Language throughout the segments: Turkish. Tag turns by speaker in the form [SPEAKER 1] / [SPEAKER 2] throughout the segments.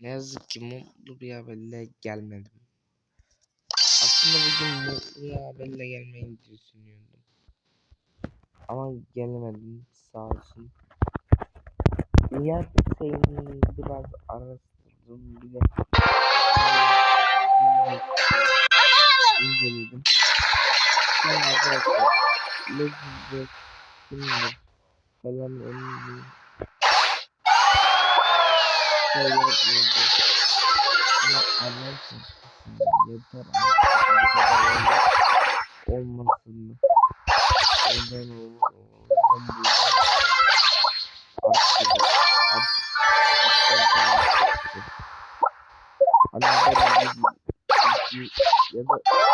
[SPEAKER 1] Ne yazık ki mutlu bir haberle gelmedim. Aslında bugün mutlu bir haberle gelmeyi düşünüyordum. Ama gelemedim sağ olsun. Nihat Hüseyin'i biraz araştırdım bir de inceledim. Şimdi arkadaşlar Legend kimdir falan emin değilim. Şey yapmayacağım. Ama anlarsın. Yeter artık bu kadar oyun olmasın mı? Oradan olur, oradan buradan olur. Artık yeter. Artık cidden canım çekti. Hani ben bir iki ya da on tane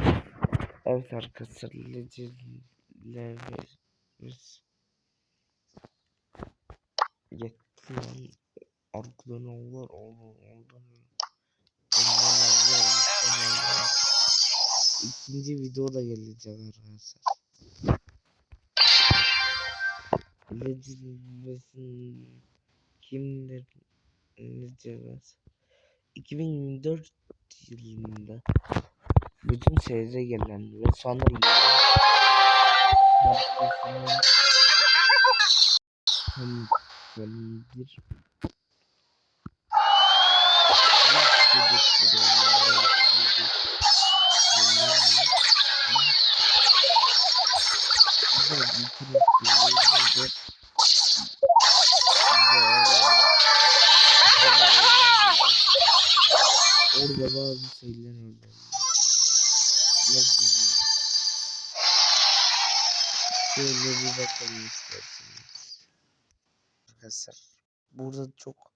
[SPEAKER 1] Evet arkadaşlar legendlerimiz yetti lan. Arkadan avlar olur ondan ondan avlar ondan avlar. İkinci video da gelecek arkadaşlar. Legendlerimizin kimdir? Legendlerimiz 2024 yılında bütün şehre gelen ve sonra tanıtılır. Orada bazı şeyler öğrendim. Şöyle bir bakalım isterseniz. Arkadaşlar burada çok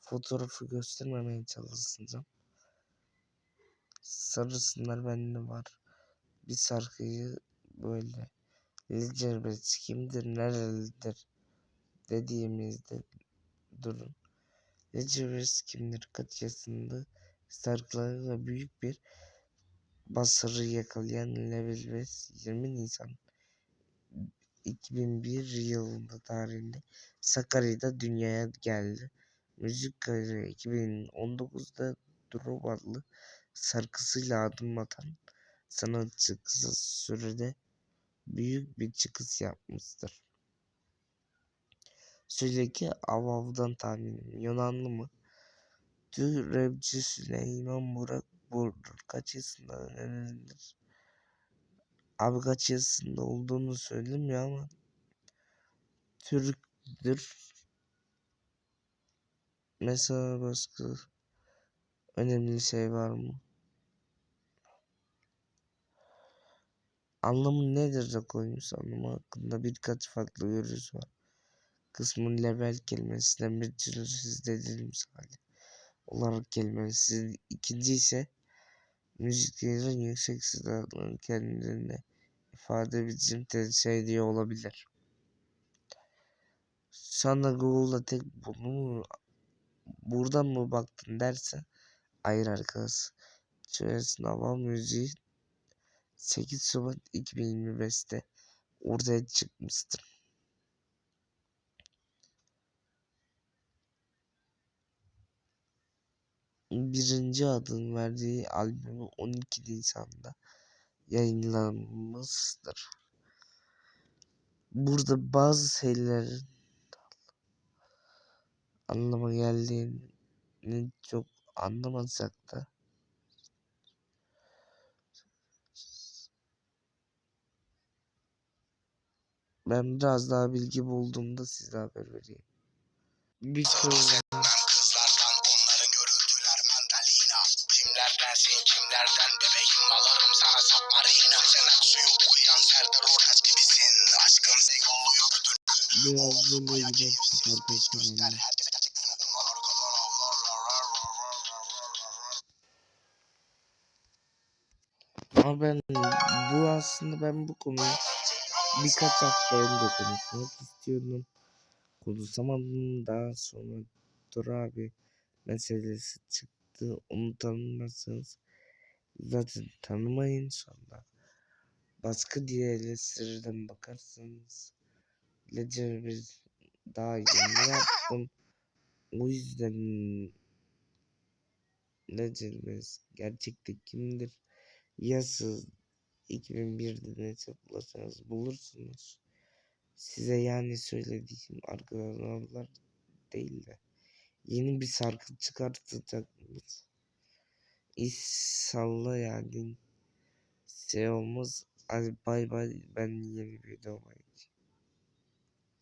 [SPEAKER 1] fotoğrafı göstermemeye çalışacağım. Sarısınlar bende var. Bir şarkıyı böyle Elizabeth kimdir, nerelidir dediğimizde durun. Elizabeth kimdir, kaç yaşında şarkılarıyla büyük bir başarı yakalayan Level West 20 Nisan 2001 yılında tarihinde Sakarya'da dünyaya geldi. Müzik kariyeri 2019'da Drop adlı şarkısıyla adım atan sanatçı kısa sürede büyük bir çıkış yapmıştır. Söyleki Avav'dan tahminim Yunanlı mı? Türk rapçi Süleyman Burak kaç yaşında öğrenilir? Abi kaç yaşında olduğunu söylemiyor ama Türktür. Mesela başka önemli şey var mı? Anlamı nedir de koymuş anlamı hakkında birkaç farklı görüş var. Kısmın level kelimesinden bir tür edilmiş hali olarak kelimesi. İkinci ise müziklerin yüksek sıralarını kendilerine ifade biçim şey diye olabilir. Sana Google'da tek bunu mu, buradan mı baktın dersen hayır arkadaş. Sınava müziği 8 Şubat 2025'te ortaya çıkmıştır. Birinci adın verdiği albümü 12 Nisan'da yayınlanmıştır. Burada bazı şeylerin anlama geldiğini çok anlamasak da ben biraz daha bilgi bulduğumda size haber vereyim. Bir
[SPEAKER 2] Kimlerdensin kimlerden bebeğim alırım sana submarina Sen aksuyu okuyan Serdar Ortaç gibisin. Aşkım seni yolluyor ödül
[SPEAKER 1] biraz böyle gidersek arkadaşlar anlar.
[SPEAKER 2] Herkese gerçekten okunma arkadan avlarlar
[SPEAKER 1] Ama ben bu aslında ben bu konuyu birkaç hafta önce konuşmak istiyordum. Konuşamadım. Daha sonra Dur abi meselesi çıktı. Onu tanımazsanız zaten tanımayın sonra. Baskı diye eleştiriden bakarsanız Ledger bir daha yeni yaptım. O yüzden Ledger biz gerçekte kimdir? Yazı 2001'de ne tıklasanız bulursunuz. Size yani söylediğim arkadaşlar değil de yeni bir şarkı çıkartacakmış. İnşallah yani şey olmaz. Hadi bay bay ben yeni bir videoya